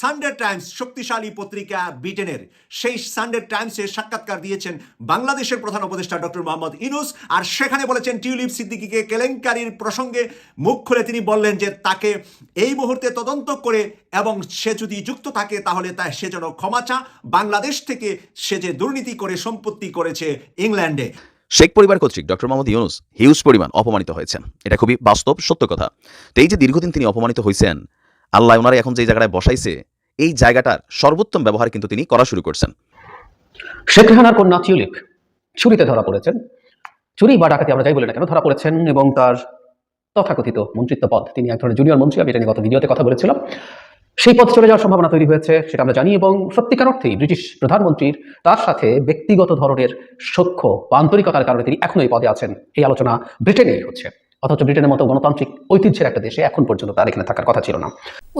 Sunday Times শক্তিশালী পত্রিকা ব্রিটেনের। সেই সানডে টাইমসে সাক্ষাৎকার দিয়েছেন বাংলাদেশের প্রধান উপদেষ্টা ডক্টর মোহাম্মদ ইনুস আর সেখানে বলেছেন টিউলিপ সিদ্দিকিকে কেলেঙ্কারির প্রসঙ্গে মুখ খুলে তিনি বললেন যে তাকে এই মুহূর্তে তদন্ত করে এবং সে যদি যুক্ত থাকে তাহলে তা সে যেন ক্ষমা চা বাংলাদেশ থেকে সে যে দুর্নীতি করে সম্পত্তি করেছে ইংল্যান্ডে। শেখ পরিবার কর্তৃক ডক্টর মোহাম্মদ ইউনুস হিউজ পরিমাণ অপমানিত হয়েছেন। এটা খুবই বাস্তব, সত্য কথা। তো এই যে দীর্ঘদিন তিনি অপমানিত হয়েছেন আল্লাহ ওনারা এখন যে জায়গাটায় বসাইছে, এই জায়গাটার সর্বোত্তম ব্যবহার কিন্তু তিনি করা শুরু করছেন। শেখ রেহানার কন্যা টিউলিপ চুরিতে ধরা পড়েছেন। চুরি বা ডাকাতি আমরা যাই বলি না কেন, ধরা পড়েছেন এবং তার তথাকথিত মন্ত্রিত্ব পদ। তিনি এক ধরনের জুনিয়র মন্ত্রী, আমি এটা নিয়ে গত ভিডিওতে কথা বলেছিলাম। সেই পদ চলে যাওয়ার সম্ভাবনা তৈরি হয়েছে, সেটা আমরা জানি এবং সত্যিকার অর্থেই ব্রিটিশ প্রধানমন্ত্রীর তার সাথে ব্যক্তিগত ধরনের সখ্য বা আন্তরিকতার কারণে তিনি এখনও এই পদে আছেন। এই আলোচনা ব্রিটেনেই হচ্ছে। অথচ ব্রিটেনের মতো গণতান্ত্রিক ঐতিহ্যের একটা দেশে এখন পর্যন্ত তার এখানে থাকার কথা ছিল না।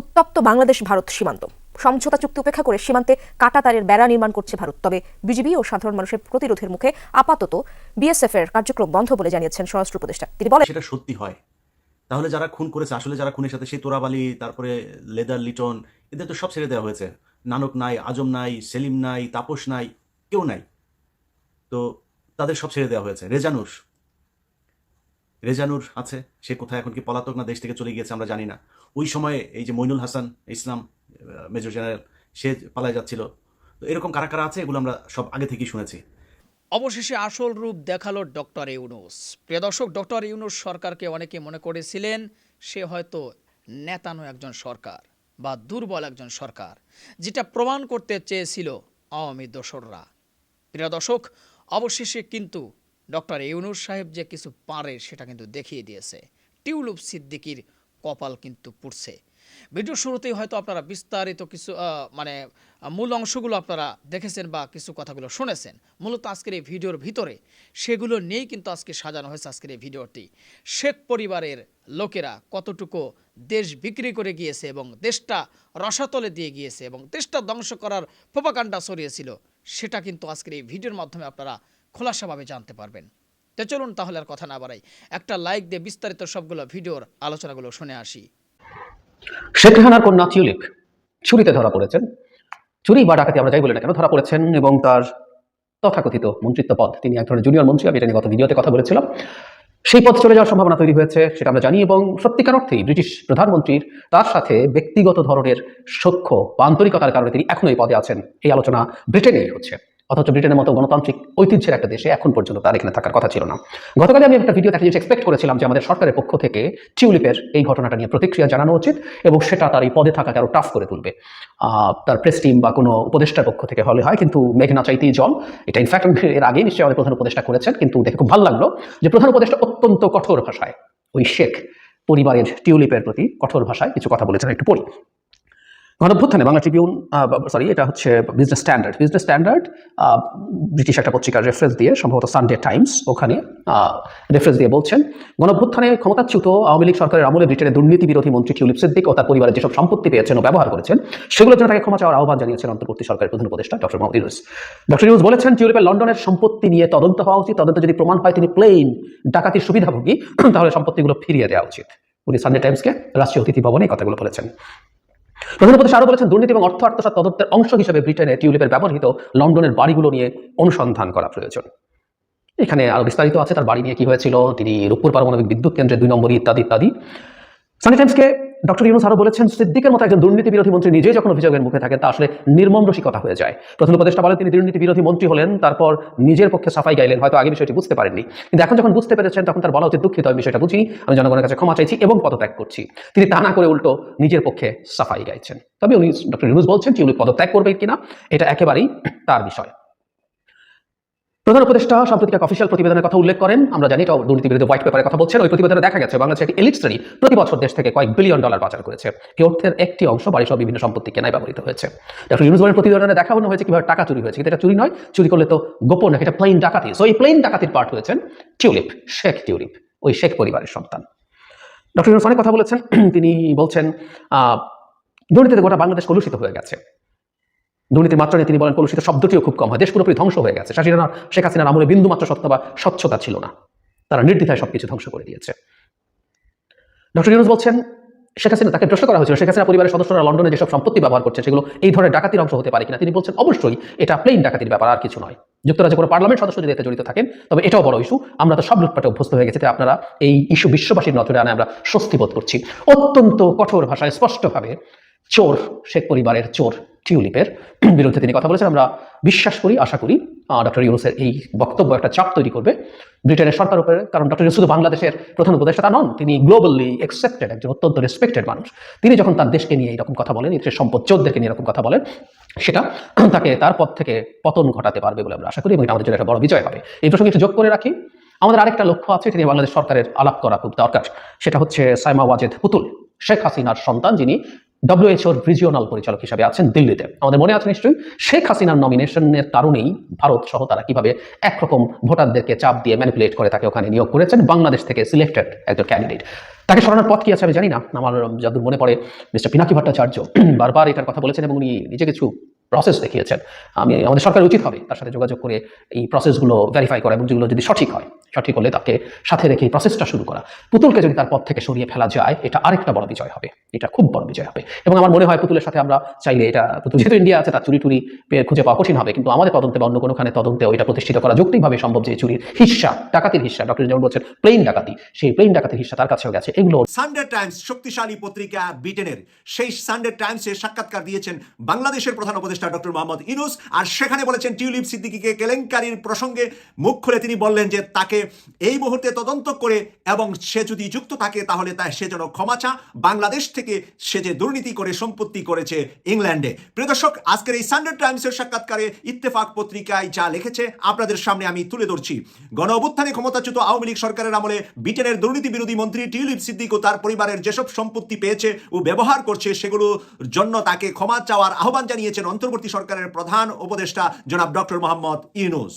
উত্তপ্ত বাংলাদেশ ভারত সীমান্ত। সমঝোতা চুক্তি উপেক্ষা করে সীমান্তে কাটাতারের বেড়া নির্মাণ করছে ভারত। তবে বিজিবি ও সাধারণ মানুষের প্রতিরোধের মুখে আপাতত বিএসএফ এর কার্যক্রম বন্ধ বলে জানিয়েছেন স্বরাষ্ট্র উপদেষ্টা। তিনি বলেন সেটা সত্যি হয়। তাহলে যারা খুন করেছে আসলে যারা খুনের সাথে সেই তোরাবালি তারপরে লেদার লিটন এদের তো সব ছেড়ে দেওয়া হয়েছে। নানক নাই আজম নাই সেলিম নাই তাপস নাই কেউ নাই। তো তাদের সব ছেড়ে দেওয়া হয়েছে। রেজানুর রেজানুর আছে, সে কোথায় এখন কি পলাতক না দেশ থেকে চলে গিয়েছে আমরা জানি না। ওই সময়ে এই যে মইনুল হাসান, ইসলাম মেজর জেনারেল, সে পালায় যাচ্ছিল। তো এরকম কারা কারা আছে এগুলো আমরা সব আগে থেকেই শুনেছি। অবশেষে আসল রূপ দেখাল ডক্টর ইউনুস। প্রিয় দর্শক, ডক্টর ইউনুস সরকারকে অনেকে মনে করেছিলেন সে হয়তো নেতানো একজন সরকার বা দুর্বল একজন সরকার, যেটা প্রমাণ করতে চেয়েছিল আওয়ামী দোসররা। প্রিয় দর্শক, অবশেষে কিন্তু ডক্টর ইউনুস সাহেব যে কিছু পারে সেটা কিন্তু দেখিয়ে দিয়েছে। টিউলুপ সিদ্দিকির কপাল কিন্তু পুড়ছে। ভিডিও শুরুতেই হয়তো আপনারা বিস্তারিত কিছু মানে মূল অংশগুলো আপনারা দেখেছেন বা কিছু কথাগুলো শুনেছেন। মূলত আজকের এই ভিডিওর ভিতরে সেগুলো নিয়েই কিন্তু আজকে সাজানো হয়েছে আজকের এই ভিডিওটি। শেখ পরিবারের লোকেরা কতটুকু দেশ বিক্রি করে গিয়েছে এবং দেশটা রসাতলে দিয়ে গিয়েছে এবং দেশটা ধ্বংস করার প্রোপাকাণ্ডা ছড়িয়েছিল, সেটা কিন্তু আজকের এই ভিডিওর মাধ্যমে আপনারা খোলাসাভাবে জানতে পারবেন। তো চলুন তাহলে আর কথা না বাড়াই। একটা লাইক দিয়ে বিস্তারিত সবগুলো ভিডিওর আলোচনাগুলো শুনে আসি। শেখ রেহানার কন্যা টিউলিপ চুরিতে ধরা পড়েছেন। চুরি বা ডাকাতি আমরা যাই বলি না কেন, ধরা পড়েছেন এবং তার তথাকথিত মন্ত্রিত্ব পদ। তিনি এক ধরনের জুনিয়র মন্ত্রী, আমি এটা নিয়ে গত ভিডিওতে কথা বলেছিলাম। সেই পদ চলে যাওয়ার সম্ভাবনা তৈরি হয়েছে, সেটা আমরা জানি এবং সত্যিকার অর্থেই ব্রিটিশ প্রধানমন্ত্রীর তার সাথে ব্যক্তিগত ধরনের সখ্য বা আন্তরিকতার কারণে তিনি এখনও এই পদে আছেন। এই আলোচনা ব্রিটেনেই হচ্ছে। অথচ ব্রিটেনের মতো গণতান্ত্রিক ঐতিহ্যের একটা দেশে এখন পর্যন্ত তার এখানে থাকার কথা ছিল না। গতকালে আমি একটা ভিডিও জিনিস এক্সপেক্ট করেছিলাম যে আমাদের সরকারের পক্ষ থেকে টিউলিপের এই ঘটনাটা নিয়ে প্রতিক্রিয়া জানানো উচিত এবং সেটা তার এই পদে থাকাকে আরও টাফ করে তুলবে। তার প্রেস টিম বা কোনো উপদেষ্টার পক্ষ থেকে হলে হয়, কিন্তু মেঘনা চাইতেই জল। এটা ইনফ্যাক্ট এর আগে নিশ্চয়ই আমাদের প্রধান উপদেষ্টা করেছেন, কিন্তু দেখে খুব ভালো লাগল যে প্রধান উপদেষ্টা অত্যন্ত কঠোর ভাষায়, ওই শেখ পরিবারের টিউলিপের প্রতি কঠোর ভাষায় কিছু কথা বলেছেন, একটু পড়ি। গণভ্যুত্থানে বাংলা ট্রিবিউন সরি এটা হচ্ছে Business Standard Business Standard British একটা পত্রিকার রেফারেন্স দিয়ে, সম্ভবত সানডে টাইমস ওখানে রেফারেন্স দিয়ে বলছেন গণভ্যুত্থানে ক্ষমতাচ্যুত আওয়ামী লীগ সরকারের আমলে ব্রিটেনের দুর্নীতি বিরোধী মন্ত্রী টিউলিপ সিদ্দিক ও তার পরিবারের যেসব সম্পত্তি পেয়েছেন ও ব্যবহার করেছেন, সেগুলোর জন্য তাকে ক্ষমা চাওয়ার আহ্বান জানিয়েছেন অন্তর্বর্তী সরকারের প্রধান উপদেষ্টা ডক্টর মোহাম্মদ ইউনুস। ডক্টর ইউনুস বলেছেন, টিউলিপের লন্ডনের সম্পত্তি নিয়ে তদন্ত হওয়া উচিত, তদন্ত যদি প্রমাণ হয় তিনি প্লেন ডাকাতির সুবিধাভোগী, তাহলে সম্পত্তিগুলো ফিরিয়ে দেওয়া উচিত। উনি সানডে টাইমসকে রাষ্ট্রীয় অতিথি ভবনে কথাগুলো বলেছেন। প্রধান উপদেষ্টা আরও বলেছেন, দুর্নীতি এবং অর্থ আত্মসাত তদন্তের অংশ হিসেবে ব্রিটেনে টিউলিপের ব্যবহৃত লন্ডনের বাড়িগুলো নিয়ে অনুসন্ধান করা প্রয়োজন। এখানে আরও বিস্তারিত আছে, তার বাড়ি নিয়ে কি হয়েছিল, তিনি রূপপুর পারমাণবিক বিদ্যুৎ কেন্দ্রে দুই নম্বরই ইত্যাদি ইত্যাদি। সানি টাইমসকে ডক্টর ইউনুস আরও বলেছেন, সিদ্দিকের মতো একজন দুর্নীতি বিরোধী মন্ত্রী নিজেই যখন অভিযোগের মুখে থাকেন, তা আসলে নির্মম রসিকতা হয়ে যায়। প্রথম উপদেষ্টা বলেন, তিনি দুর্নীতি বিরোধী মন্ত্রী হলেন, তারপর নিজের পক্ষে সাফাই গাইলেন, হয়তো আগে বিষয়টি বুঝতে পারেননি। কিন্তু এখন যখন বুঝতে পেরেছেন, তখন তার বলা উচিত, দুঃখিত, আমি বিষয়টা বুঝি, আমি জনগণের কাছে ক্ষমা চাইছি এবং পদত্যাগ করছি। তিনি তা না করে উল্টো নিজের পক্ষে সাফাই গাইছেন। তবে উনি ডক্টর ইউনুস বলছেন যে উনি পদত্যাগ করবে কিনা, এটা একেবারেই তার বিষয়। প্রধান উপদেষ্টা সাম্প্রতিক এক অফিসিয়াল প্রতিবেদনের কথা উল্লেখ করেন। আমরা জানি এটা দুর্নীতি বিরুদ্ধে হোয়াইট পেপারের কথা বলছেন। ওই প্রতিবেদনে দেখা গেছে, বাংলাদেশ একটি এলিট শ্রেণি প্রতি বছর দেশ থেকে কয়েক বিলিয়ন ডলার পাচার করেছে। এই অর্থের একটি অংশ বাড়ি সহ বিভিন্ন সম্পত্তি কেনায় ব্যবহৃত হয়েছে। ডক্টর ইউনুস বলেন, প্রতিবেদনে দেখানো হয়েছে কীভাবে টাকা চুরি হয়েছে। কিন্তু এটা চুরি নয়, চুরি করলে তো গোপন এটা প্লেন ডাকাতি। সো এই প্লেন ডাকাতির পার্ট হয়েছেন টিউলিপ, শেখ টিউলিপ, ওই শেখ পরিবারের সন্তান। ডক্টর ইউনুস অনেক কথা বলেছেন। তিনি বলছেন দুর্নীতিতে গোটা বাংলাদেশ কলুষিত হয়ে গেছে। দুর্নীতির মাত্রা নিয়ে তিনি বলেন, কলুষিত শব্দটিও খুব কম হয়। দেশ পুরোপুরি ধ্বংস হয়ে গেছে। শাসিনা শেখ হাসিনার আমলে বিন্দু মাত্র সত্য বা স্বচ্ছতা ছিল না। তারা নির্দ্বিধায় সবকিছু ধ্বংস করে দিয়েছে। ডক্টর ইউনুস বলছেন, শেখ হাসিনা তাকে প্রশ্ন করা হয়েছিল, শেখ হাসিনা পরিবারের সদস্যরা লন্ডনে যেসব সম্পত্তি ব্যবহার করছে, সেগুলো এই ধরনের ডাকাতির অংশ হতে পারে কিনা, তিনি বলছেন, অবশ্যই এটা প্লেন ডাকাতির ব্যাপার, আর কিছু নয়। যুক্তরাজ্যে কোনো পার্লামেন্ট সদস্য যদি এতে জড়িত থাকেন, তবে এটাও বড় ইস্যু আমরা তো সব লুটপাটে অভ্যস্ত হয়ে গেছে আপনারা এই ইস্যু বিশ্ববাসীর নজরে আনে, আমরা স্বস্তি বোধ করছি। অত্যন্ত কঠোর ভাষায় স্পষ্টভাবে চোর, শেখ পরিবারের চোর টিউলিপের বিরুদ্ধে তিনি কথা বলেছেন। আমরা বিশ্বাস করি, আশা করি ডক্টর ইউনুসের এই বক্তব্য একটা চাপ তৈরি করবে। ব্রিটেনের সরকার উপরে, কারণ ডক্টর শুধু বাংলাদেশের প্রধান উপদেষ্টা তা নন, তিনি গ্লোবালি অ্যাকসেপ্টেড একজন অত্যন্ত রেসপেক্টেড মানুষ। তিনি যখন তার দেশকে নিয়ে এরকম কথা বলেন দেশের সম্পদ চোরদেরকে নিয়ে এরকম কথা বলেন, সেটা তাকে তার পথ থেকে পতন ঘটাতে পারবে বলে আমরা আশা করি, এবং এটা আমাদের জন্য একটা বড় বিজয় হবে। এই প্রসঙ্গে একটু যোগ করে রাখি, আমাদের আরেকটা লক্ষ্য আছে এটি নিয়ে বাংলাদেশ সরকারের আলাপ করা খুব দরকার। সেটা হচ্ছে সাইমা ওয়াজেদ পুতুল, শেখ হাসিনার সন্তান, যিনি ডব্লিউএইচওর রিজিওনাল পরিচালক হিসাবে আছেন দিল্লিতে। আমাদের মনে আছে নিশ্চয়ই? শেখ হাসিনার নমিনেশনের কারণেই ভারত সহ তারা কীভাবে একরকম ভোটারদেরকে চাপ দিয়ে ম্যানিপুলেট করে তাকে ওখানে নিয়োগ করেছেন, বাংলাদেশ থেকে সিলেক্টেড একজন ক্যান্ডিডেট তাকে সরানোর পথ কি আছে আমি জানি না। আমার যতদূর মনে পড়ে, মিস্টার পিনাকি ভট্টাচার্য বারবার এটার কথা বলেছেন এবং উনি নিজে কিছু প্রসেস দেখিয়েছেন। আমি, আমাদের সরকার উচিত হবে তার সাথে যোগাযোগ করে এই প্রসেসগুলো ভেরিফাই করা এবং যেগুলো যদি সঠিক হয়। সঠিক হলে তাকে সাথে রেখে প্রসেসটা শুরু করা। পুতুলকে যদি তার পথ থেকে সরিয়ে ফেলা যায়, এটা আরেকটা বড় বিজয় হবে। এটা খুব বড় বিজয় হবে। এবং আমার মনে হয় পুতুলের সাথে আমরা চাইলে এটা, পুতুল যেহেতু ইন্ডিয়া আছে, তার চুরি টুরি খুঁজে পাওয়া কঠিন হবে। কিন্তু আমাদের তদন্তে বা অন্য কোনোখানে তদন্তেও এটা প্রতিষ্ঠিত করা যৌক্তিকভাবে সম্ভব যে চুরির হিস্সা, ডাকাতির হিস্সা ডক্টর যেমন বলছেন প্লেন ডাকাতি, সেই প্লেন ডাকাতির হিস্সা তার কাছেও গেছে। এগুলো সানডে টাইমস শক্তিশালী পত্রিকা ব্রিটেনের সেই সানডে টাইমসে সাক্ষাৎকার দিয়েছেন বাংলাদেশের প্রধান উপদেষ্টা ডক্টর মোহাম্মদ ইনুস আর সেখানে বলেছেন টিউলিপ সিদ্দিকিকে কেলেঙ্কারির প্রসঙ্গে মুখ খুলে তিনি বললেন যে তাকে এই মুহূর্তে তদন্ত করে এবং সে যদি যুক্ত থাকে, তাহলে তা সে যেন ক্ষমা চা। বাংলাদেশ থেকে সে যে দুর্নীতি করে সম্পত্তি করেছে ইংল্যান্ডে। প্রিয় দর্শক, আজকের এই সানডে টাইমসের সাক্ষাৎকারে ইত্তেফাক পত্রিকায় যা লিখেছে, আপনাদের সামনে আমি তুলে ধরছি। গণ অভ্যুত্থানে ক্ষমতাচ্যুত আওয়ামী লীগ সরকারের আমলে ব্রিটেনের দুর্নীতি বিরোধী মন্ত্রী টিউলিপ সিদ্দিক ও তার পরিবারের যেসব সম্পত্তি পেয়েছে ও ব্যবহার করছে, সেগুলোর জন্য তাকে ক্ষমা চাওয়ার আহ্বান জানিয়েছেন অন্তর্বর্তী সরকারের প্রধান উপদেষ্টা জনাব ডক্টর মোহাম্মদ ইউনুস।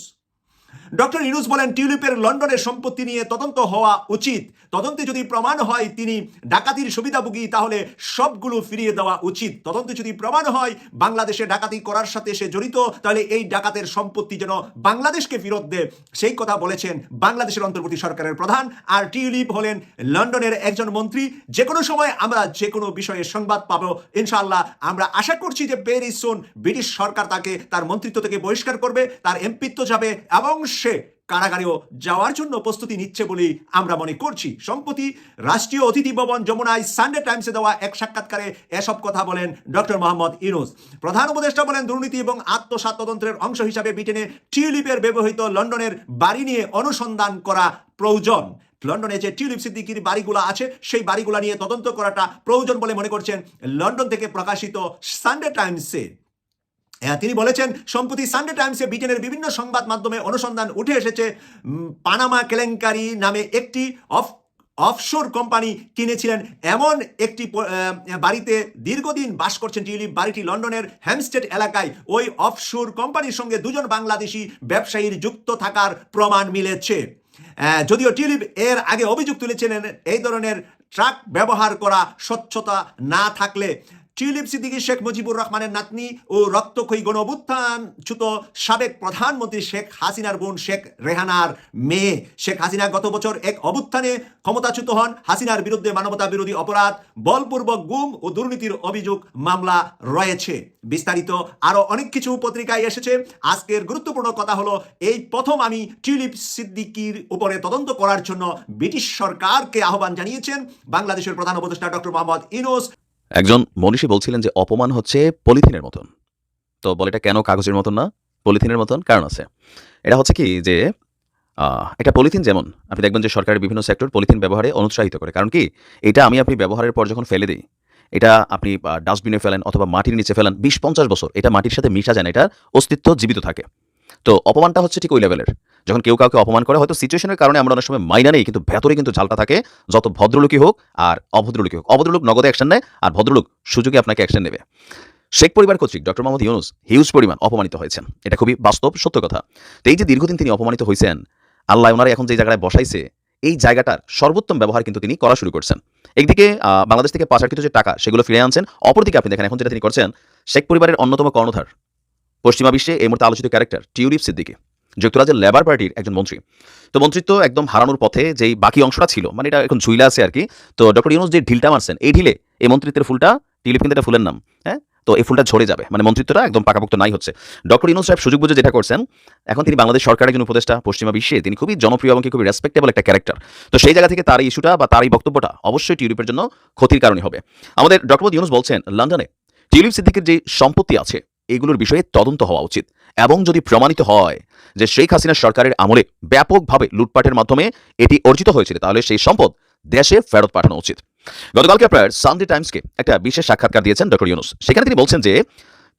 ডক্টর ইউনুস বলেন, টিউলিপের লন্ডনের সম্পত্তি নিয়ে তদন্ত হওয়া উচিত। তদন্তে যদি প্রমাণ হয় তিনি ডাকাতির সুবিধাভোগী, তাহলে সবগুলো ফিরিয়ে দেওয়া উচিত। তদন্তে যদি প্রমাণ হয় বাংলাদেশে ডাকাতি করার সাথে সে জড়িত, তাহলে এই ডাকাতের সম্পত্তি যেন বাংলাদেশকে ফেরত দেয়। সেই কথা বলেছেন বাংলাদেশের অন্তর্বর্তী সরকারের প্রধান। আর টিউলিপ হলেন লন্ডনের একজন মন্ত্রী। যে কোনো সময় আমরা যে কোনো বিষয়ে সংবাদ পাবো, ইনশাআল্লাহ। আমরা আশা করছি যে ভেরি ব্রিটিশ সরকার তাকে, তার মন্ত্রিত্ব থেকে বহিষ্কার করবে, তার এমপিত্ব যাবে এবং সে কারাগারেও যাওয়ার জন্য প্রস্তুতি নিচ্ছে বলেই আমরা মনে করছি। সম্প্রতি রাষ্ট্রীয় অতিথি ভবন যমুনায় সানডে টাইমসে দেওয়া এক সাক্ষাৎকারে এসব কথা বলেন ডক্টর মোহাম্মদ ইউনুস। প্রধান উপদেষ্টা বলেন, দুর্নীতি এবং তদন্ত্রের অংশ হিসাবে ব্রিটেনে টিউলিপের ব্যবহৃত লন্ডনের বাড়ি নিয়ে অনুসন্ধান করা প্রয়োজন। লন্ডনে যে টিউলিপ সিদ্দিকির বাড়িগুলো আছে, সেই বাড়িগুলো নিয়ে তদন্ত করাটা প্রয়োজন বলে মনে করছেন লন্ডন থেকে প্রকাশিত সানডে টাইমসে। তিনি বলেছেন, সম্প্রতি সানডে টাইমসে ব্রিটেনের বিভিন্ন সংবাদ মাধ্যমে অনুসন্ধান উঠে এসেছে পানামা কেলেঙ্কারি নামে একটি অফ, অফশোর কোম্পানি কিনেছিলেন। এমন একটি বাড়িতে দীর্ঘদিন বাস করছেন টিউলিপ বাড়িটি লন্ডনের হ্যামস্টেড এলাকায়। ওই অফশোর কোম্পানির সঙ্গে দুজন বাংলাদেশি ব্যবসায়ীর যুক্ত থাকার প্রমাণ মিলেছে। যদিও টিউলিপ এর আগে অভিযোগ তুলেছিলেন, এই ধরনের ট্রাক ব্যবহার করা স্বচ্ছতা না থাকলে টিউলিপ সিদ্দিকী, শেখ মুজিবুর রহমানের নাতনি ও রক্তক্ষয়ী গণ অভ্যুত্থানচ্যুত সাবেক প্রধানমন্ত্রী শেখ হাসিনার বোন শেখ রেহানার মেয়ে। শেখ হাসিনা গত বছর এক অভ্যুত্থানে ক্ষমতাচ্যুত হন। হাসিনার বিরুদ্ধে মানবতা বিরোধী অপরাধ, বলপূর্বক গুম ও দুর্নীতির অভিযোগ মামলা রয়েছে। বিস্তারিত আরও অনেক কিছু পত্রিকায় এসেছে। আজকের গুরুত্বপূর্ণ কথা হলো, এই প্রথম আমি টিউলিপ সিদ্দিকির উপরে তদন্ত করার জন্য ব্রিটিশ সরকারকে আহ্বান জানিয়েছেন। বাংলাদেশের প্রধান উপদেষ্টা ডক্টর মোহাম্মদ ইনোস একজন মনীষী বলছিলেন যে অপমান হচ্ছে পলিথিনের মতন। তো বলে এটা কেন কাগজের মতন না? পলিথিনের মতন কারণ আছে। এটা হচ্ছে কি যে এটা পলিথিন যেমন, আপনি দেখবেন যে সরকারের বিভিন্ন সেক্টর পলিথিন ব্যবহারে অনুৎসাহিত করে। কারণ কি? এটা আমি আপনি ব্যবহারের পর যখন ফেলে দিই, এটা আপনি ডাস্টবিনে ফেলেন অথবা মাটির নিচে ফেলেন, বিশ পঞ্চাশ বছর এটা মাটির সাথে মিশা যায় না, এটার অস্তিত্ব জীবিত থাকে। তো অপমানটা হচ্ছে ঠিক ওই লেভেলের যখন কেউ কাউকে অপমান করে, হয়তো সিচুয়েশনের কারণে আমরা অনেক সময় মাইনা নেই, কিন্তু ভেতরে কিন্তু ঝালটা থাকে, যত ভদ্রলোকই হোক আর অভদ্রলোকই হোক। অভদ্রলোক নগদে অ্যাকশন নেয়, আর ভদ্রলোক সুযোগে আপনাকে অ্যাকশন নেবে। শেখ পরিবার কর্তৃক ডক্টর মোহাম্মদ ইউনুস হিউজ পরিমাণ অপমানিত হয়েছেন। এটা খুবই বাস্তব, সত্য কথা। তো এই যে দীর্ঘদিন তিনি অপমানিত হয়েছেন আল্লাহ ওনারা এখন যে জায়গায় বসাইছে, এই জায়গাটার সর্বোত্তম ব্যবহার কিন্তু তিনি করা শুরু করছেন। একদিকে বাংলাদেশ থেকে পাচারকৃত যে টাকা, সেগুলো ফিরে আনছেন, অপরদিকে আপনি দেখেন, এখন যেটা তিনি করছেন, শেখ পরিবারের অন্যতম কর্ণধার, পশ্চিমা বিশ্বে এই মুহূর্তে আলোচিত ক্যারেক্টার টিউলিপ সিদ্দিকি। যুক্তরাজ্যের লেবার পার্টির একজন মন্ত্রী। তো মন্ত্রিত্ব একদম হারানোর পথে যেই বাকি অংশটা ছিল মানে এটা এখন ঝুইলা আছে আর কি। তো ডক্টর ইউনুস যে ঢিলটা মারছেন, এই ঢিলে এই মন্ত্রিত্বের ফুলটা টিলিপ কিন্তু এটা ফুলের নাম হ্যাঁ? তো এই ফুলটা ঝরে যাবে মানে মন্ত্রিত্বটা একদম পাকাপোক্ত নাই হচ্ছে। ডক্টর ইউনুস সাহেব সুযোগ বুঝে যেটা করছেন, এখন তিনি বাংলাদেশ সরকারের একজন উপদেষ্টা, পশ্চিমা বিশ্বে, তিনি খুবই জনপ্রিয় এবং খুবই রেসপেক্টেবল একটা ক্যারেক্টার তো সেই জায়গা থেকে তার ইস্যুটা বা তার এই বক্তব্যটা অবশ্যই টিউলিপের জন্য ক্ষতির কারণে হবে। আমাদের ডক্টর ইউনুস বলছেন, লন্ডনে টিউলিপ সিদ্দিকের যে সম্পত্তি আছে, এগুলোর বিষয়ে তদন্ত হওয়া উচিত। এবং যদি প্রমাণিত হয় যে শেখ হাসিনা সরকারের আমলে ব্যাপকভাবে লুটপাটের মাধ্যমে এটি অর্জিত হয়েছিল, তাহলে সেই সম্পদ দেশে ফেরত পাঠানো উচিত। গতকালকে আপনার সানডে টাইমসকে একটা বিশেষ সাক্ষাৎকার দিয়েছেন ডক্টর ইউনুস। সেখানে তিনি বলছেন যে,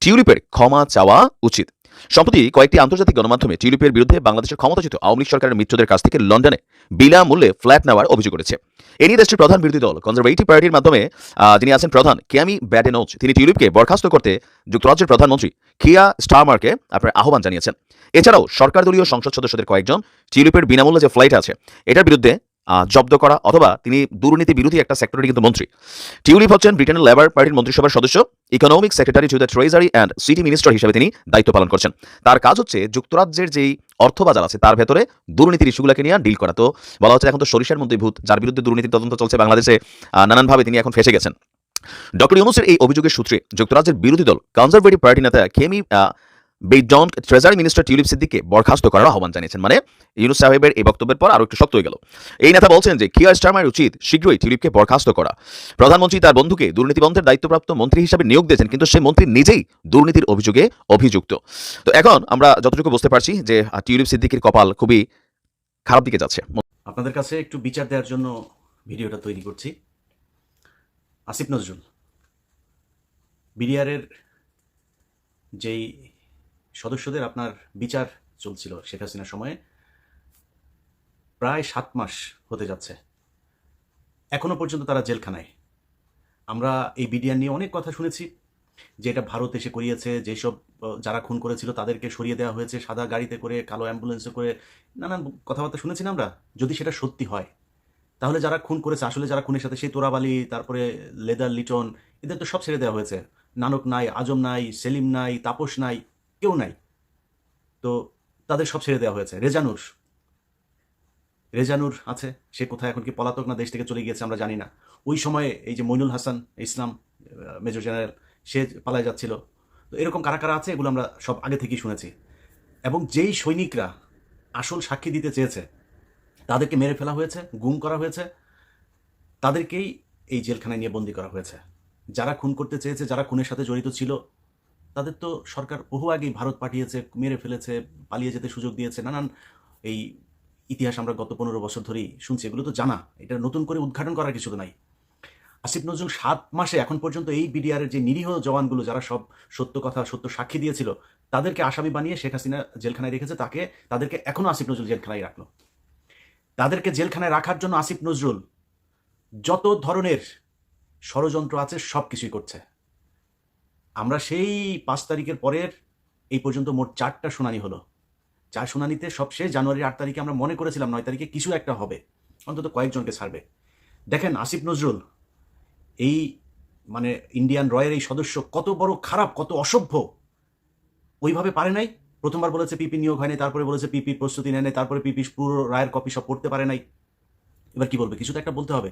টিউলিপের ক্ষমা চাওয়া উচিত। সম্প্রতি কয়েকটি আন্তর্জাতিক গণমাধ্যমে টিউলিপের বিরুদ্ধে বাংলাদেশের ক্ষমতাচ্যুত আওয়ামী লীগ সরকারের মিত্রদের কাছ থেকে লন্ডনে বিনামূল্যে ফ্ল্যাট নেওয়ার অভিযোগ করেছে এ নিয়ে দেশটির প্রধান বিরোধী দল কনজারভেটিভ পার্টির মাধ্যমে যিনি আছেন প্রধান কেয়ামি ব্যাডেনোচ তিনি টিউলিপকে বরখাস্ত করতে যুক্তরাজ্যের প্রধানমন্ত্রী কিয়া স্টারমারকে আপনার আহ্বান জানিয়েছেন। এছাড়াও সরকার দলীয় সংসদ সদস্যদের কয়েকজন টিউলিপের বিনামূল্যে যে ফ্লাইট আছে, এটার বিরুদ্ধে জব্দ করা অথবা তিনি দুর্নীতি বিরোধী একটা সেক্টরের কিন্তু মন্ত্রী। টিউলিপ হচ্ছেন ব্রিটেনের লেবার পার্টির মন্ত্রিসভার সদস্য economic secretary to the Treasury and City minister হিসেবে তিনি দায়িত্ব পালন করছেন। তার কাজ হচ্ছে যুক্তরাজ্যের যেই অর্থ বাজার আছে, তার ভেতরে দুর্নীতির ইস্যুগুলোকে নিয়ে ডিল করা। তো বলা হচ্ছে এখন তো সরিষার মধ্যে ভূত, যার বিরুদ্ধে দুর্নীতির তদন্ত চলছে বাংলাদেশে নানানভাবে তিনি এখন ফেসে গেছেন। ডক্টর ইউনুসের এই অভিযোগের সূত্রে যুক্তরাজ্যের বিরোধী দল কনজারভেটিভ পার্টি নেতা Kemi Badenoch Treasury minister Tulip সিদ্দিককে বরখাস্ত করার আহ্বান জানিয়েছেন। মানে ইউনুস সাহেবের এই বক্তব্যের পর আরও একটু শক্ত হয়ে গেল। এই নেতা বলছেন যে কিয়ার স্টারমার উচিত শীঘ্রই টিউলিপকে বরখাস্ত করা। প্রধানমন্ত্রী তার বন্ধুকে দুর্নীতি বন্ধের দায়িত্বপ্রাপ্ত মন্ত্রী হিসাবে নিয়োগ দিয়েছেন, কিন্তু সেই মন্ত্রী নিজেই দুর্নীতির অভিযোগে অভিযুক্ত। তো এখন আমরা যতটুকু বুঝতে পারছি যে টিউলিপ সিদ্দিকির কপাল খুবই খারাপ দিকে যাচ্ছে। আপনাদের কাছে একটু বিচার দেওয়ার জন্য ভিডিওটা তৈরি করছি। আসিফ নজরুল, বিডিআরের যেই সদস্যদের আপনার বিচার চলছিল শেখ হাসিনার সময়ে। প্রায় সাত মাস হতে যাচ্ছে। এখনও পর্যন্ত তারা জেলখানায়। আমরা এই বিডিআর নিয়ে অনেক কথা শুনেছি যে এটা ভারত এসে করিয়েছে, যেসব যারা খুন করেছিল তাদেরকে সরিয়ে দেওয়া হয়েছে, সাদা গাড়িতে করে, কালো অ্যাম্বুলেন্সে করে, নানান কথাবার্তা শুনেছি না আমরা? যদি সেটা সত্যি হয়, তাহলে যারা খুন করেছে, আসলে যারা খুনের সাথে, সেই তোরাবালি, তারপরে লেদার লিটন, এদের তো সব ছেড়ে দেওয়া হয়েছে। নানক নাই, আজম নাই, সেলিম নাই, তাপস নাই কেউ নাই। তো তাদের সব ছেড়ে দেওয়া হয়েছে। রেজানুর। রেজানুর আছে, সে কোথায় এখন কি পলাতক না দেশ থেকে চলে গিয়েছে আমরা জানি না। ওই সময়ে এই যে মইনুল হাসান, ইসলাম মেজর জেনারেল, সে পালায় যাচ্ছিল। তো এরকম কারা কারা আছে এগুলো আমরা সব আগে থেকেই শুনেছি। এবং যেই সৈনিকরা আসল সাক্ষী দিতে চেয়েছে, তাদেরকে মেরে ফেলা হয়েছে, গুম করা হয়েছে, তাদেরকেই এই জেলখানায় নিয়ে বন্দি করা হয়েছে। যারা খুন করতে চেয়েছে, যারা খুনের সাথে জড়িত ছিল তাদের তো সরকার বহু আগেই ভারত পাঠিয়েছে, মেরে ফেলেছে, পালিয়ে যেতে সুযোগ দিয়েছে। নানান এই ইতিহাস আমরা গত পনেরো বছর ধরেই শুনছি, এগুলো তো জানা। এটা নতুন করে উদ্ঘাটন করার কিছু তো নাই। আসিফ নজরুল সাত মাসে এখন পর্যন্ত এই বিডিআরের যে নিরীহ জওয়ানগুলো, যারা সব সত্য কথা, সত্য সাক্ষী দিয়েছিল, তাদেরকে আসামি বানিয়ে শেখ হাসিনা জেলখানায় রেখেছে, তাকে, তাদেরকে এখনও আসিফ নজরুল জেলখানায় রাখল। তাদেরকে জেলখানায় রাখার জন্য আসিফ নজরুল যত ধরনের ষড়যন্ত্র আছে সব কিছুই করছে। আমরা সেই পাঁচ তারিখের পরের এই পর্যন্ত মোট চারটা শুনানি হলো। চার শুনানিতে সবশেষ জানুয়ারির আট তারিখে আমরা মনে করেছিলাম নয় তারিখে কিছু একটা হবে। অন্তত কয়েকজনকে ছাড়বে। দেখেন, আসিফ নজরুল, এই মানে ইন্ডিয়ান রয়ের এই সদস্য কত বড় খারাপ, কত অসভ্য, ওইভাবে পারে নাই? প্রথমবার বলেছে পিপি নিয়োগ হয়নি, তারপরে বলেছে পিপির প্রস্তুতি নেয় নাই, তারপরে পিপি পুরো রায়ের কপি সব পড়তে পারে নাই। এবার কি বলবে? কিছু তো একটা বলতে হবে।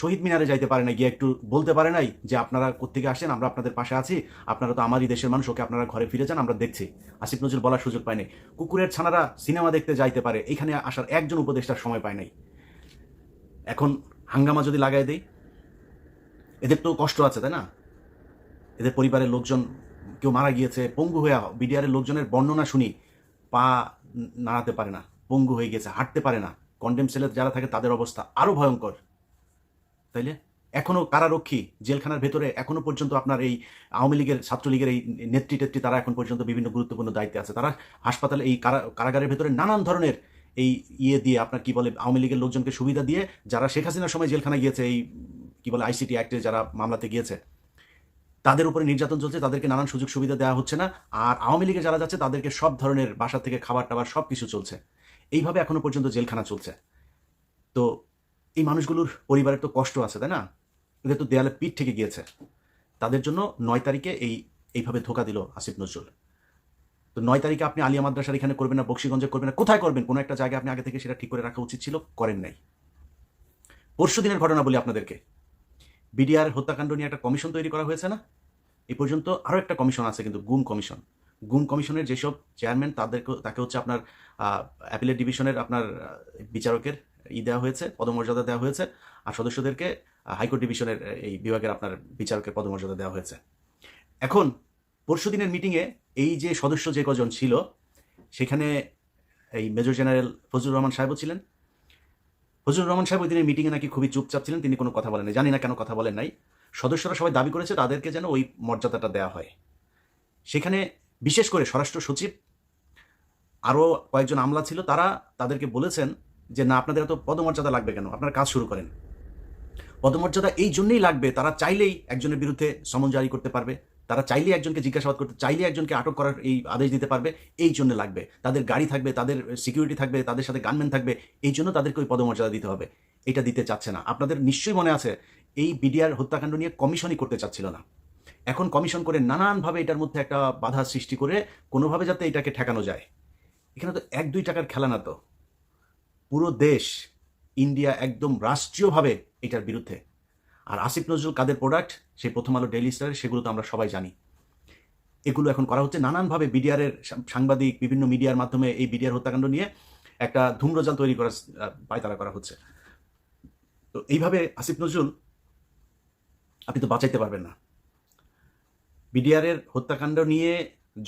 শহীদ মিনারে যাইতে পারে না, গিয়ে একটু বলতে পারে নাই যে আপনারা কোথেকে আসেন, আমরা আপনাদের পাশে আছি, আপনারা তো আমারই দেশের মানুষ, ওকে আপনারা ঘরে ফিরে যান, আমরা দেখছি। আসিফ নজরুল বলার সুযোগ পায় নাই। কুকুরের ছানারা সিনেমা দেখতে যাইতে পারে, এখানে আসার একজন উপদেষ্টার সময় পায় নাই। এখন হাঙ্গামা যদি লাগাই দেই, এদের তো কষ্ট আছে, তাই না? এদের পরিবারের লোকজন, কেউ মারা গিয়েছে, পঙ্গু হয়ে, বিডিআরের লোকজনের বর্ণনা শুনি, পা নাড়াতে পারে না, পঙ্গু হয়ে গেছে হাঁটতে পারে না। কন্ডেম সেলে যারা থাকে, তাদের অবস্থা আরও ভয়ঙ্কর। তাইলে? এখনও কারারক্ষী জেলখানার ভেতরে এখনও পর্যন্ত আপনার এই আওয়ামী লীগের, ছাত্রলীগের এই নেত্রী টেত্রী তারা এখন পর্যন্ত বিভিন্ন গুরুত্বপূর্ণ দায়িত্বে আছে। তারা হাসপাতালে এই কারা- কারাগারের ভেতরে নানান ধরনের এই ইয়ে দিয়ে আপনার কি বলে, আওয়ামী লীগের লোকজনকে সুবিধা দিয়ে যারা শেখ হাসিনার সময় জেলখানায় গিয়েছে, এই কি বলে আইসিটি অ্যাক্টে যারা মামলাতে গিয়েছে, তাদের উপরে নির্যাতন চলছে, তাদেরকে নানান সুযোগ সুবিধা দেওয়া হচ্ছে না। আর আওয়ামী লীগে যারা যাচ্ছে, তাদেরকে সব ধরনের বাসা থেকে খাবার টাবার সব কিছু চলছে। এইভাবে এখনও পর্যন্ত জেলখানা চলছে। তো এই মানুষগুলোর পরিবারের তো কষ্ট আছে, তাই না? এদের তো দেয়ালে পিঠ থেকে গিয়েছে। তাদের জন্য নয় তারিখে এই, এইভাবে ধোকা দিল আসিফ নজরুল। তো নয় তারিখে আপনি আলিয়া মাদ্রাসার এখানে করবেন না, বক্সিগঞ্জে করবেন না, কোথায় করবেন? কোনো একটা জায়গায় আপনি আগে থেকে সেটা ঠিক করে রাখা উচিত ছিল, করেন নাই। পরশু দিনের ঘটনা বলি আপনাদেরকে। বিডিআর হত্যাকাণ্ড নিয়ে একটা কমিশন তৈরি করা হয়েছে না? এই পর্যন্ত আরও একটা কমিশন আছে কিন্তু, গুম কমিশন। গুম কমিশনের যেসব চেয়ারম্যান তাদেরকে তাকে হচ্ছে আপনার অ্যাপিলেট ডিভিশনের আপনার বিচারকের ই দেওয়া হয়েছে, পদমর্যাদা দেওয়া হয়েছে, আর সদস্যদেরকে হাইকোর্ট ডিভিশনের এই বিভাগের আপনার বিচারকের পদমর্যাদা দেওয়া হয়েছে। এখন, পরশু দিনের মিটিংয়ে এই যে সদস্য যে কজন ছিল, সেখানে এই মেজর জেনারেল ফজলুর রহমান সাহেবও ছিলেন। ফজলুর রহমান সাহেব ওই দিনের মিটিংয়ে নাকি খুবই চুপচাপ ছিলেন, তিনি কোনো কথা বলেন জানি না কেন কথা বলেন নাই। সদস্যরা সবাই দাবি করেছে তাদেরকে যেন ওই মর্যাদাটা দেওয়া হয়। সেখানে বিশেষ করে স্বরাষ্ট্র সচিব, আরও কয়েকজন আমলা ছিল, তারা তাদেরকে বলেছেন যে না, আপনাদের এত পদমর্যাদা লাগবে কেন? আপনারা কাজ শুরু করেন। পদমর্যাদা এই জন্যই লাগবে, তারা চাইলেই একজনের বিরুদ্ধে সমন জারি করতে পারবে, তারা চাইলেই একজনকে জিজ্ঞাসাবাদ করতে চাইলে একজনকে আটক করার এই আদেশ দিতে পারবে, এই জন্য লাগবে। তাদের গাড়ি থাকবে, তাদের সিকিউরিটি থাকবে, তাদের সাথে গানম্যান থাকবে, এই জন্য তাদেরকে ওই পদমর্যাদা দিতে হবে। এটা দিতে চাচ্ছে না। আপনাদের নিশ্চয়ই মনে আছে, এই বিডিআর হত্যাকাণ্ড নিয়ে কমিশনই করতে চাচ্ছিল না। এখন কমিশন করে নানানভাবে এটার মধ্যে একটা বাধা সৃষ্টি করে কোনোভাবে যাতে এটাকে ঠেকানো যায়। এখানে তো এক দুই টাকার খেলা না তো। পুরো দেশ ইন্ডিয়া একদম রাষ্ট্রীয়ভাবে এটার বিরুদ্ধে। আর আসিফ নজরুল কাদের প্রোডাক্ট সেই প্রথম আলো ডেইলি স্টারের সেগুলো তো আমরা সবাই জানি। এগুলো এখন করা হচ্ছে নানানভাবে বিডিআরের সাংবাদিক, বিভিন্ন মিডিয়ার মাধ্যমে এই বিডিআর হত্যাকাণ্ড নিয়ে একটা ধূম্রজাল তৈরি করার পায়তারা করা হচ্ছে। তো এইভাবে আসিফ নজরুল, আপনি তো বাঁচাইতে পারবেন না। বিডিআরের হত্যাকাণ্ড নিয়ে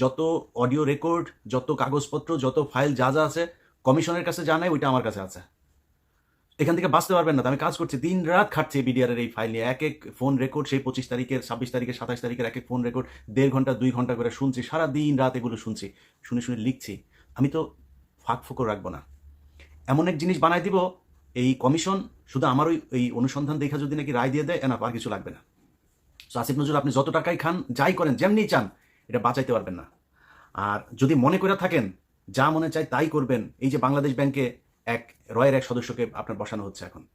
যত অডিও রেকর্ড যত কাগজপত্র, যত ফাইল যা যা আছে কমিশনের কাছে যা নাই ওইটা আমার কাছে আছে। এখান থেকে বাঁচতে পারবেন না আমি কাজ করছি, দিন রাত খাটছি বিডিআরের এই ফাইল নিয়ে। এক এক ফোন রেকর্ড সেই পঁচিশ তারিখের, ছাব্বিশ তারিখের, সাতাশ তারিখের এক এক ফোন রেকর্ড দেড় ঘণ্টা, দুই ঘণ্টা করে শুনছি সারা দিন রাত এগুলো শুনছি, শুনে শুনে লিখছি। আমি তো ফাঁক ফুকর রাখব না। এমন এক জিনিস বানাই দিব, এই কমিশন শুধু আমার ওই, এই অনুসন্ধান দেখা যদি নাকি রায় দিয়ে দেয় না আর কিছু লাগবে না। তো আসিফ নজরুল, আপনি যত টাকাই খান, যাই করেন যেমনি চান, এটা বাঁচাইতে পারবেন না। আর যদি মনে করে থাকেন যা মনে চায় তাই করবেন। এই যে বাংলাদেশ ব্যাংকে এক রয়ের এক সদস্যকে আপনার বসানো হচ্ছে এখন।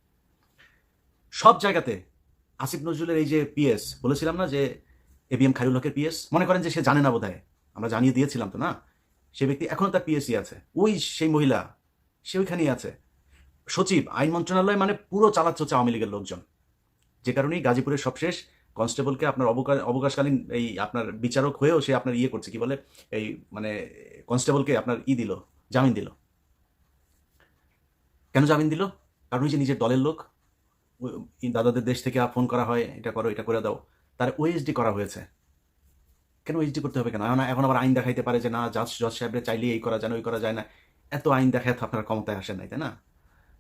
সব জায়গাতে আসিফ নজরুলের এই যে পিএস, বলেছিলাম না যে এবিএম খাইরুল হকের পিএস? মনে করেন যে সে জানে না বোধহয়। আমরা জানিয়ে দিয়েছিলাম তো না? সে ব্যক্তি এখনও তার পিএসসি আছে। ওই সেই মহিলা, সে ওইখানেই আছে। সচিব, আইন মন্ত্রণালয় মানে পুরো চালাচ্ছে হচ্ছে আওয়ামী লীগের লোকজন। যে কারণেই গাজীপুরের সবশেষ কনস্টেবলকে আপনার অবকাশ অবকাশকালীন এই আপনার বিচারক হয়েও সে আপনার ইয়ে করছে, কি বলে? এই মানে কনস্টেবলকে আপনার ই দিল, জামিন দিল। কেন জামিন দিল? কারণ যে নিজের দলের লোক দাদাদের দেশ থেকে ফোন করা হয়, এটা করো, এটা করে দাও। তার ওএসডি করা হয়েছে। কেন ওএসডি করতে হবে কেন? এখন এখন আবার আইন দেখাইতে পারে যে না, জাজ, জজ সাহেবরে চাইলে এই করা যায় না, ওই করা যায় না। এত আইন দেখায় তো আপনার ক্ষমতায় আসেন নাই, তাই না?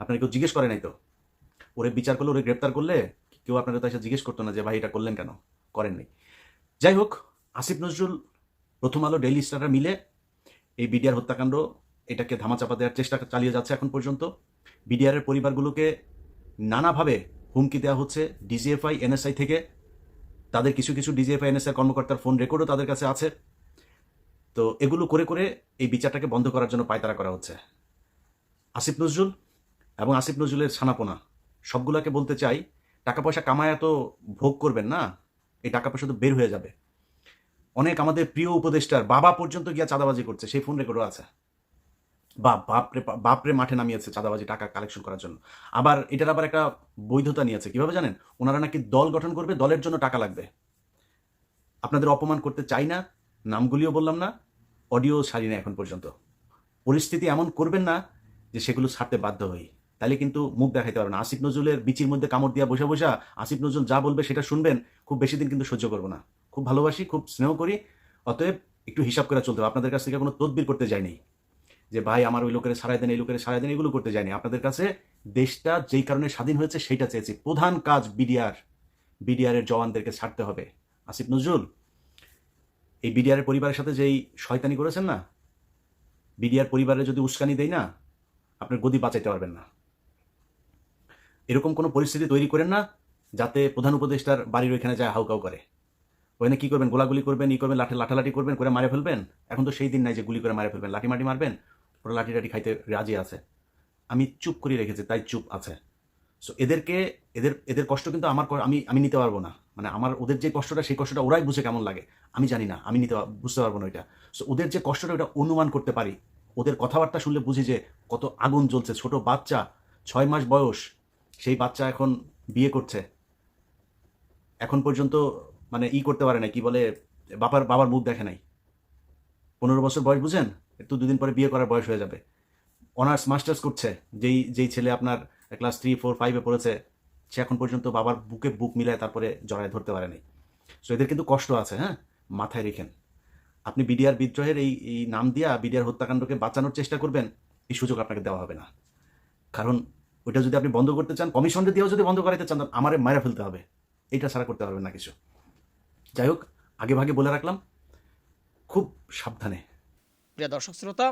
আপনার কেউ জিজ্ঞেস করে নাই তো? ওরে বিচার করলে, ওরে গ্রেপ্তার করলে কেউ আপনার তো এসে জিজ্ঞেস করতো না যে, ভাই, এটা করলেন কেন? করেননি। যাই হোক, আসিফ নজরুল প্রথম আলো, ডেইলি স্টাররা মিলে এই বিডিআর হত্যাকাণ্ড, এটাকে ধামাচাপা দেওয়ার চেষ্টা চালিয়ে যাচ্ছে এখন পর্যন্ত। বিডিআরের পরিবারগুলোকে নানাভাবে হুমকি দেওয়া হচ্ছে ডিজিএফআই, এনএসআই থেকে। তাদের কিছু কিছু ডিজিএফআই, এনএসআই কর্মকর্তার ফোন রেকর্ডও তাদের কাছে আছে। তো এগুলো করে করে এই বিচারটাকে বন্ধ করার জন্য পায়তারা করা হচ্ছে। আসিফ নজরুল এবং আসিফ নজরুলের ছানাপোনা, সবগুলোকে বলতে চাই টাকা পয়সা কামায় এত ভোগ করবেন না, এই টাকা পয়সা তো বের হয়ে যাবে। অনেক আমাদের প্রিয় উপদেষ্টার বাবা পর্যন্ত গিয়া চাঁদাবাজি করছে, সেই ফোন রেকর্ডও আছে। বাপ, বাপরে বাপরে মাঠে নামিয়েছে চাঁদাবাজি টাকা কালেকশন করার জন্য। আবার এটার আবার একটা বৈধতা নিয়েছে, কীভাবে জানেন? ওনারা নাকি দল গঠন করবে, দলের জন্য টাকা লাগবে। আপনাদের অপমান করতে চাই না, নামগুলিও বললাম না, অডিও ছাড়ি না এখন পর্যন্ত। পরিস্থিতি এমন করবেন না যে সেগুলো ছাড়তে বাধ্য হই। তাহলে কিন্তু মুখ দেখাইতে পারবে না। আসিফ নজরুলের বিচির মধ্যে কামড় দিয়া বসে বসা আসিফ নজরুল যা বলবে সেটা শুনবেন, খুব বেশি দিন কিন্তু সহ্য করব না। খুব ভালোবাসি, খুব স্নেহ করি, অতএব একটু হিসাব করে চলতে হবে। আপনাদের কাছ থেকে কোনো তদবির করতে যায়নি যে, ভাই, আমার ওই লোকের সারাই দেন, এই লোকের সারাই দেন, এগুলো করতে যায়নি আপনাদের কাছে দেশটা যেই কারণে স্বাধীন হয়েছে সেইটা চেয়েছি। প্রধান কাজ বিডিআর, বিডিআরের জওয়ানদেরকে ছাড়তে হবে। আসিফ নজরুল, এই বিডিআরের পরিবারের সাথে যেই শয়তানি করেছেন না, বিডিআর পরিবারে যদি উস্কানি দেয় না, আপনার গদি বাঁচাইতে পারবেন না। এরকম কোনো পরিস্থিতি তৈরি করেন না যাতে প্রধান উপদেষ্টার বাড়ির ওইখানে যায় হাউকাউ করে। ওখানে কী করবেন? গোলাগুলি করবেন, ই করবেন, লাঠি লাঠালাঠি করবেন, করে মারে ফেলবেন? এখন তো সেই দিন নাই যে গুলি করে মারে ফেলবেন। লাঠি মাটি মারবেন? ওরা লাঠি টাঠি খাইতে রাজি আছে। আমি চুপ করে রেখেছি, তাই চুপ আছে। সো এদেরকে, এদের এদের কষ্ট কিন্তু আমার আমি আমি নিতে পারব না। মানে আমার, ওদের যে কষ্টটা, সেই কষ্টটা ওরাই বুঝে কেমন লাগে। আমি জানি না, আমি নিতে বুঝতে পারব না ওইটা। সো ওদের যে কষ্টটা ওটা অনুমান করতে পারি। ওদের কথাবার্তা শুনলে বুঝি যে কত আগুন জ্বলছে। ছোট বাচ্চা, ছয় মাস বয়স সেই বাচ্চা এখন বিয়ে করছে। এখন পর্যন্ত মানে ই করতে পারে না কি বলে, বাবার বাবার মুখ দেখে নাই। পনেরো বছর বয়স বুঝেন? একটু দুদিন পরে বিয়ে করার বয়স হয়ে যাবে। অনার্স, মাস্টার্স করছে। যেই যেই ছেলে আপনার ক্লাস থ্রি, ফোর, ফাইভে পড়েছে, সে এখন পর্যন্ত বাবার বুকে বুক মিলায় তারপরে জড়ায় ধরতে পারেনি সো এদের কিন্তু কষ্ট আছে হ্যাঁ? মাথায় রেখেন। আপনি বিডিআর বিদ্রোহের এই এই নাম দিয়া বিডিআর হত্যাকাণ্ডকে বাঁচানোর চেষ্টা করবেন, এই সুযোগ আপনাকে দেওয়া হবে না। কারণ ওইটা যদি আপনি বন্ধ করতে চান কমিশনটা দিয়েও যদি বন্ধ করাইতে চান আমারে মারা ফেলতে হবে। এটা ছাড়া করতে পারবেন না কিছু। যাই হোক, আগে ভাগে বলে রাখলাম, খুব সাবধানে। প্রিয় দর্শক শ্রোতা,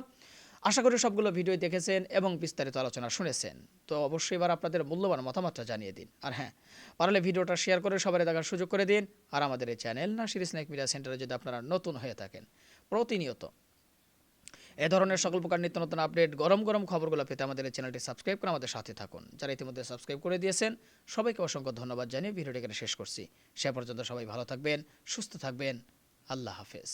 আশা করি সবগুলো ভিডিও দেখেছেন এবং বিস্তারিত আলোচনা শুনেছেন। তো অবশ্যই এবার আপনাদের মূল্যবান মতামতটা জানিয়ে দিন। আর হ্যাঁ পারলে ভিডিওটা শেয়ার করে সবাই দেখার সুযোগ করে দিন। আর আমাদের এই চ্যানেল না সিরিজ স্ন্যাক মিডিয়া সেন্টারে যদি আপনারা নতুন হয়ে থাকেন, প্রতিনিয়ত এ ধরনের সকল প্রকার নিত্য নতুন আপডেট, গরম গরম খবরগুলো পেতে আমাদের এই চ্যানেলটি সাবস্ক্রাইব করে আমাদের সাথে থাকুন। যারা ইতিমধ্যে সাবস্ক্রাইব করে দিয়েছেন, সবাইকে অসংখ্য ধন্যবাদ জানিয়ে ভিডিওটি এখানে শেষ করছি। সে পর্যন্ত সবাই ভালো থাকবেন, সুস্থ থাকবেন। আল্লাহ হাফেজ।